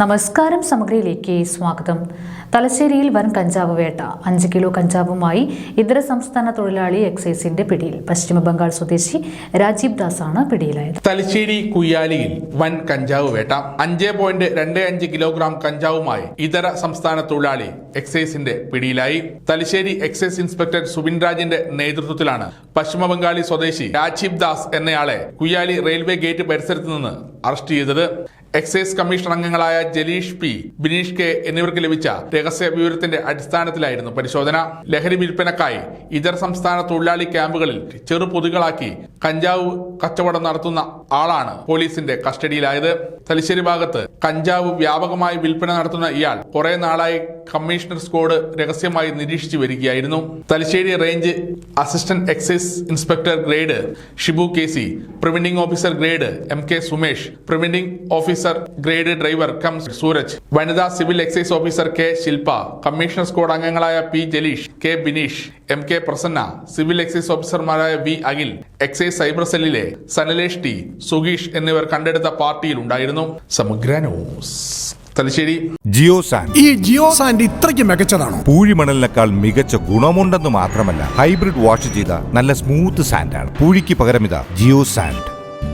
നമസ്കാരം സമഗ്രയിലേക്ക് സ്വാഗതം. തലശ്ശേരിയിൽ വൻ കഞ്ചാവ് വേട്ട. അഞ്ച് കിലോ കഞ്ചാവുമായി ഇതര സംസ്ഥാന തൊഴിലാളി എക്സൈസിന്റെ പിടിയിൽ. പശ്ചിമ ബംഗാൾ സ്വദേശി രാജീവ് ആണ് പിടിയിലായത്. തലശ്ശേരി കുയ്യാലിയിൽ വൻ കഞ്ചാവ് വേട്ട. അഞ്ച് പോയിന്റ് രണ്ട് അഞ്ച് കിലോഗ്രാം കഞ്ചാവുമായി ഇതര സംസ്ഥാന തൊഴിലാളി എക്സൈസിന്റെ പിടിയിലായി. തലശ്ശേരി എക്സൈസ് ഇൻസ്പെക്ടർ സുബിൻ രാജിന്റെ നേതൃത്വത്തിലാണ് പശ്ചിമ ബംഗാളി സ്വദേശി രാജീവ് ദാസ് എന്നയാളെ കുയ്യാലി റെയിൽവേ ഗേറ്റ് പരിസരത്ത് നിന്ന് അറസ്റ്റ് ചെയ്തത്. എക്സൈസ് കമ്മീഷൻ അംഗങ്ങളായ ജലീഷ് പി ബിനീഷ് കെ എന്നിവർക്ക് ലഭിച്ച രഹസ്യ വിവരത്തിന്റെ അടിസ്ഥാനത്തിലായിരുന്നു പരിശോധന. ലഹരി വിൽപ്പനക്കായി ഇതര സംസ്ഥാന തൊഴിലാളി ക്യാമ്പുകളിൽ ചെറു പൊതുകളാക്കി കഞ്ചാവ് കച്ചവടം നടത്തുന്ന ആളാണ് പോലീസിന്റെ കസ്റ്റഡിയിലായത്. തലശ്ശേരി ഭാഗത്ത് കഞ്ചാവ് വ്യാപകമായി വിൽപ്പന നടത്തുന്ന ഇയാൾ കുറെ നാളായി കമ്മീഷണർ സ്ക്വാഡ് രഹസ്യമായി നിരീക്ഷിച്ചു വരികയായിരുന്നു. Thalassery range assistant excise inspector grade Shibu K C preventing officer grade M K Sumesh preventing officer grade driver cum Sooraj വനിതാ civil excise officer K Shilpa commissioner squad അംഗങ്ങളായ P Jaleesh K Bineesh M K Prasanna civil excise ഓഫീസർമാരായ V Akhil excise cyber സെല്ലിലെ Sanalesh T സുഗീഷ് എന്നിവർ കണ്ടെടുത്ത പാർട്ടിയിൽ ഉണ്ടായിരുന്നു. സമഗ്ര news. Thalassery. Jio sand ഈ ജിയോ സാൻഡ് ഇത്രയ്ക്ക് മികച്ചതാണോ? പൂഴിമണലിനേക്കാൾ മികച്ച ഗുണമുണ്ടെന്ന് മാത്രമല്ല ഹൈബ്രിഡ് വാഷ് ചെയ്ത നല്ല സ്മൂത്ത് സാൻഡാണ്. പൂഴിക്ക് പകരം ഇതാ ജിയോ സാൻഡ്